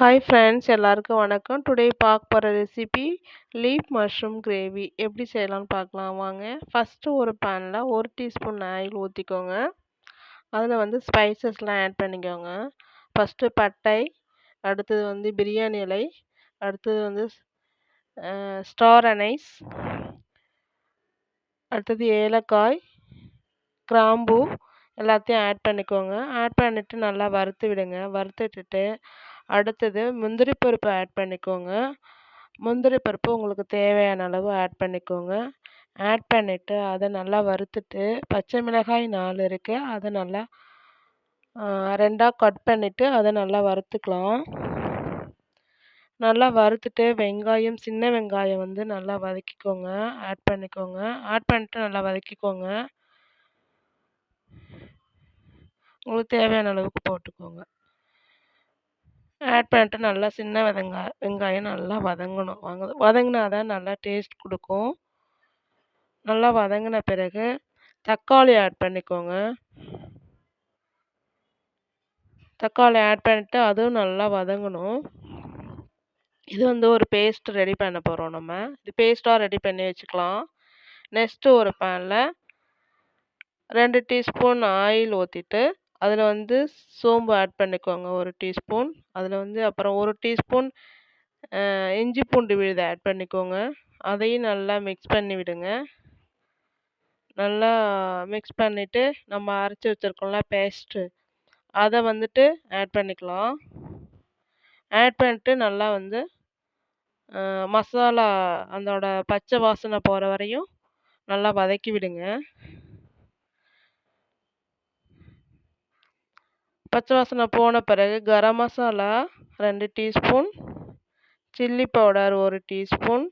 Hi friends எல்லாருக்கும் வணக்கம். Today பார்க்க போகிற ரெசிபி லீப் மஷ்ரூம் கிரேவி எப்படி செய்யலாம்னு பார்க்கலாம். வாங்க. ஃபஸ்ட்டு ஒரு பேனில் ஒரு டீஸ்பூன் ஆயில் ஊற்றிக்கோங்க அதில் வந்து ஸ்பைசஸ்லாம் ஆட் பண்ணிக்கோங்க. ஃபஸ்ட்டு பட்டை அடுத்தது வந்து பிரியாணி இலை அடுத்தது வந்து ஸ்டார் அனைஸ் அடுத்தது ஏலக்காய் கிராம்பு எல்லாத்தையும் ஆட் பண்ணிக்கோங்க. ஆட் பண்ணிவிட்டு நல்லா வறுத்து விடுங்க. வறுத்துட்டுட்டு அடுத்தது முந்திரி பருப்பு ஆட் பண்ணிக்கோங்க. முந்திரி பருப்பு உங்களுக்கு தேவையான அளவு ஆட் பண்ணிக்கோங்க. ஆட் பண்ணிவிட்டு அதை நல்லா வறுத்துட்டு பச்சை மிளகாய் நாலு இருக்குது அதை நல்லா ரெண்டாக கட் பண்ணிவிட்டு அதை நல்லா வறுத்துக்கலாம். நல்லா வறுத்துட்டு வெங்காயம் சின்ன வெங்காயம் வந்து நல்லா வதக்கிக்கோங்க. ஆட் பண்ணிக்கோங்க. ஆட் பண்ணிட்டு நல்லா வதக்கிக்கோங்க. உங்களுக்கு தேவையான அளவுக்கு போட்டுக்கோங்க. ஆட் பண்ணிட்டு நல்லா சின்ன வெங்காயம் வெங்காயம் நல்லா வதங்கணும். வங்க வதங்கினா தான் நல்லா டேஸ்ட் கொடுக்கும். நல்லா வதங்கின பிறகு தக்காளி ஆட் பண்ணிக்கோங்க. தக்காளி ஆட் பண்ணிவிட்டு அதுவும் நல்லா வதங்கணும். இது வந்து ஒரு பேஸ்ட் ரெடி பண்ண போகிறோம் நம்ம. இது பேஸ்ட்டாக ரெடி பண்ணி வச்சுக்கலாம். நெக்ஸ்ட்டு ஒரு பேனில் ரெண்டு டீஸ்பூன் ஆயில் ஊற்றிட்டு அதில் வந்து சோம்பு ஆட் பண்ணிக்கோங்க ஒரு டீஸ்பூன் அதில் வந்து அப்புறம் ஒரு டீஸ்பூன் இஞ்சி பூண்டு விழுதை ஆட் பண்ணிக்கோங்க. அதையும் நல்லா மிக்ஸ் பண்ணி விடுங்க. நல்லா மிக்ஸ் பண்ணிவிட்டு நம்ம அரைச்சி வச்சுருக்கோம்ல பேஸ்ட்டு அதை வந்துட்டு ஆட் பண்ணிக்கலாம். ஆட் பண்ணிட்டு நல்லா வந்து மசாலா அதோட பச்சை வாசனை போகிற வரையும் நல்லா வதக்கி விடுங்க. பச்சை வாசனை போன பிறகு கரம் மசாலா ரெண்டு டீஸ்பூன் சில்லி பவுடர் ஒரு டீஸ்பூன்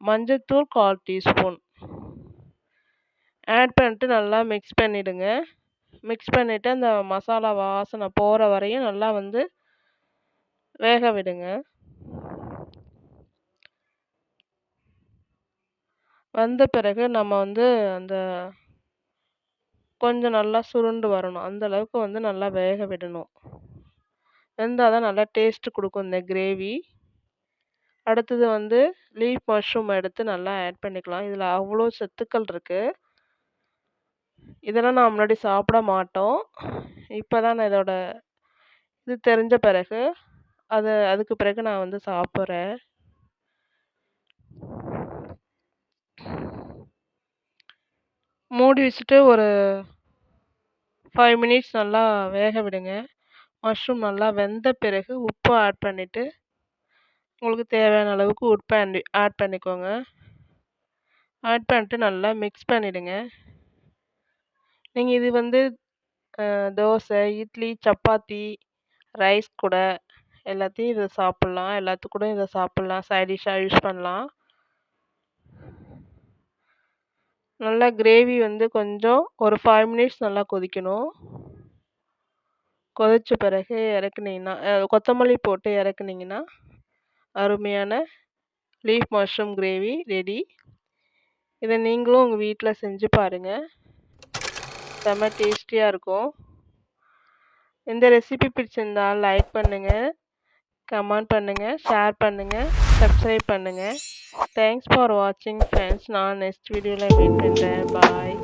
மஞ்சத்தூள் கால் டீஸ்பூன். ஆட் பண்ணிட்டு நல்லா மிக்ஸ் பண்ணிவிடுங்க மிக்ஸ் பண்ணிவிட்டு அந்த மசாலா வாசனை போகிற வரையும் நல்லா வந்து வேக விடுங்க. வந்த பிறகு நம்ம வந்து அந்த கொஞ்சம் நல்லா சுருண்டு வரணும். அந்தளவுக்கு வந்து நல்லா வேக விடணும். வெந்தால் தான் நல்லா டேஸ்ட்டு கொடுக்கும் இந்த கிரேவி அடுத்தது வந்து லீஃப் மஷ்ரூம் எடுத்து நல்லா ஆட் பண்ணிக்கலாம். இதில் அவ்வளோ சத்துக்கள் இருக்குது இதெல்லாம் நான் முன்னாடி சாப்பிட மாட்டோம். இப்போ தான் நான் இதோட இது தெரிஞ்ச பிறகு அது அதுக்கு பிறகு நான் வந்து சாப்பிட்றேன். மூடி வச்சுட்டு ஒரு ஃபைவ் மினிட்ஸ் நல்லா வேக விடுங்க. மஷ்ரூம் நல்லா வெந்த பிறகு உப்பு ஆட் பண்ணிவிட்டு உங்களுக்கு தேவையான அளவுக்கு உப்பு ஆட் பண்ணிக்கோங்க. ஆட் பண்ணிட்டு நல்லா மிக்ஸ் பண்ணிவிடுங்க நீங்கள் இது வந்து தோசை இட்லி சப்பாத்தி ரைஸ் கூட எல்லாத்தையும் இதை சாப்பிட்லாம். எல்லாத்துக்கூட இதை சாப்பிட்லாம். சைடிஷ்ஷாக யூஸ் பண்ணலாம். நல்லா கிரேவி வந்து கொஞ்சம் ஒரு ஃபைவ் மினிட்ஸ் நல்லா கொதிக்கணும். கொதித்த பிறகு இறக்குனீங்கன்னா கொத்தமல்லி போட்டு இறக்குனீங்கன்னா அருமையான லீஃப் மஷ்ரூம் கிரேவி ரெடி இதை நீங்களும் உங்கள் வீட்டில் செஞ்சு பாருங்கள் செம்ம டேஸ்டியாக இருக்கும். இந்த ரெசிபி பிடிச்சிருந்தால் லைக் பண்ணுங்கள் கமெண்ட் பண்ணுங்கள் ஷேர் பண்ணுங்கள் சப்ஸ்கிரைப் பண்ணுங்கள் தேங்க்ஸ் ஃபார் வாட்சிங் ஃப்ரெண்ட்ஸ் நான் நெக்ஸ்ட் வீடியோவில் மீட் பண்ணுறேன் பாய்